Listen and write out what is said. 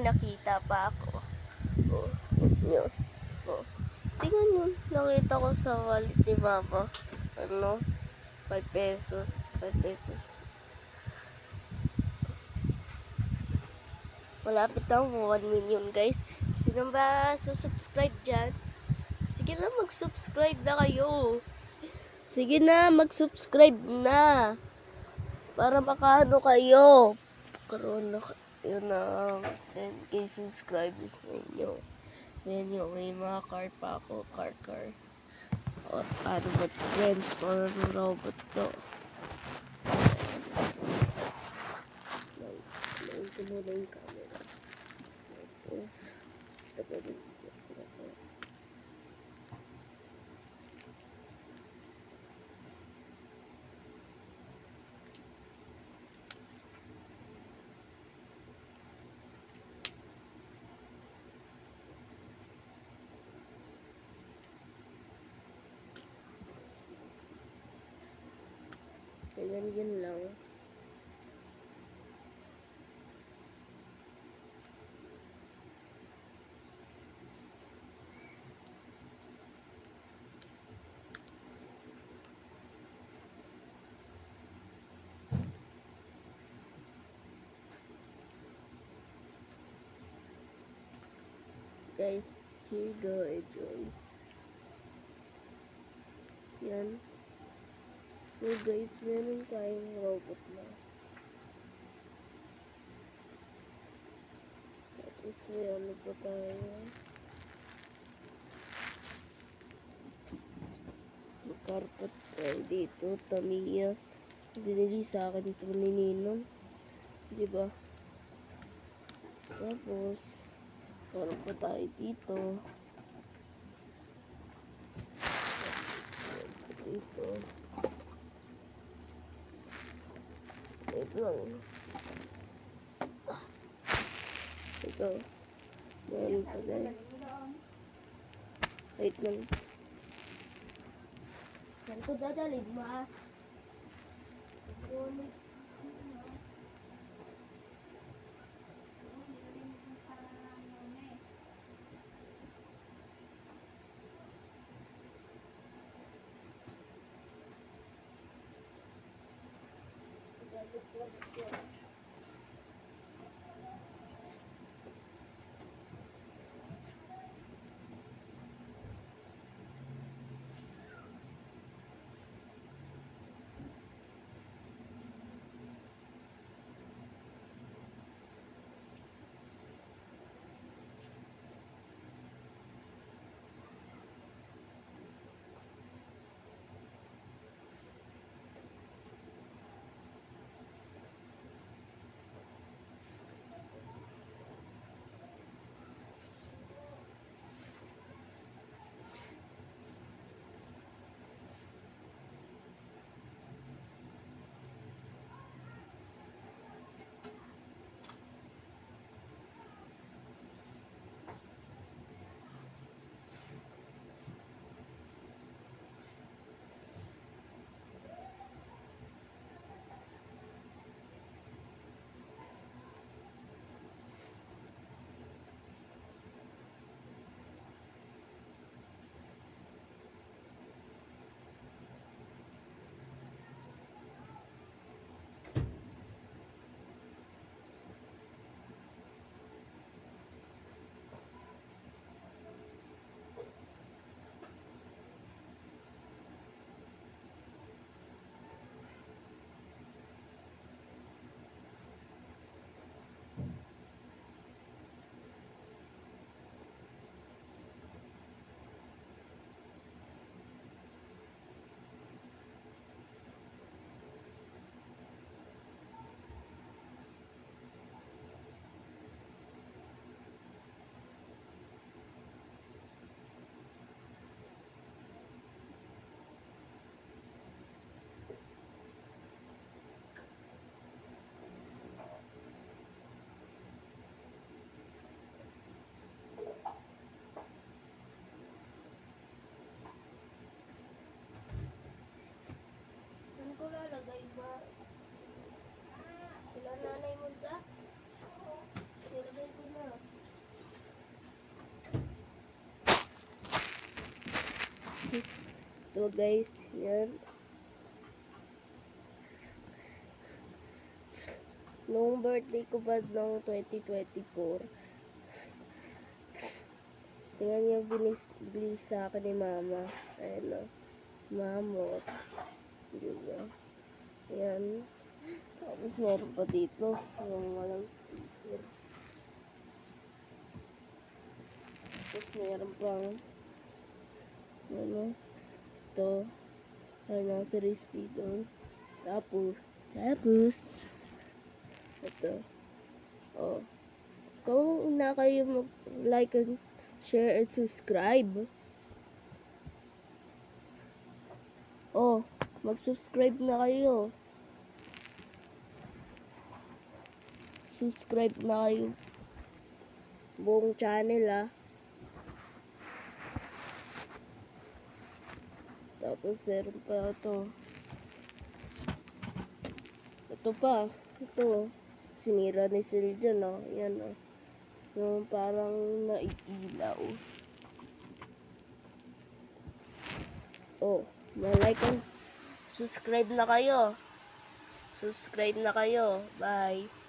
nakita pa ako. Oh, yun. Oh. Tingnan yun. Nakita ko sa wallet ni mama. Ano? 5 pesos. 5 pesos. Malapit na ako 1 million guys. Sino ba susubscribe dyan? Sige na mag-subscribe na kayo. Sige na mag-subscribe na. Para makaano kayo. Karoon na kayo ng 10k subscribers sa inyo. Yan yung may mga car pa ako. Car car. O paano ba friends? Paano robot to? Lain ko muna yung camera. Tapos, tapos, Kaya yun lang. Guys, here you go, enjoy. Yan. So guys, meron tayong robot na. Tapos may ano pa tayo. Magkarpat tayo dito, Tamiya. Binili sa akin ito ni Ninong. Di ba? Tapos, meron pa tayo dito. Dito. Wait lang. Ito. Meron pa din. Wait lang. Saan ko dadalhin nanay mo da. Sirbe ko na. Ito guys, yan. Noong birthday ko ba noong 2024, tingnan niyo bilis, bilis sa akin ni mama. Ayan o. Mamot. Diba? Ayan. Ayan. Tapos meron pa dito. Yung walang sticker. Tapos meron pang ano, ito, recipe doon. Tapos, tapos, ito, oh, kung na kayo mag-like and share and subscribe, oh, mag-subscribe na kayo. Subscribe na kayo. Buong channel ah. Tapos meron pa ito. Ito pa. Ito. Sinira ni Sil dyan, oh. Yan, oh. Yung parang naiilaw. Oh, na-like and subscribe na kayo. Subscribe na kayo. Bye.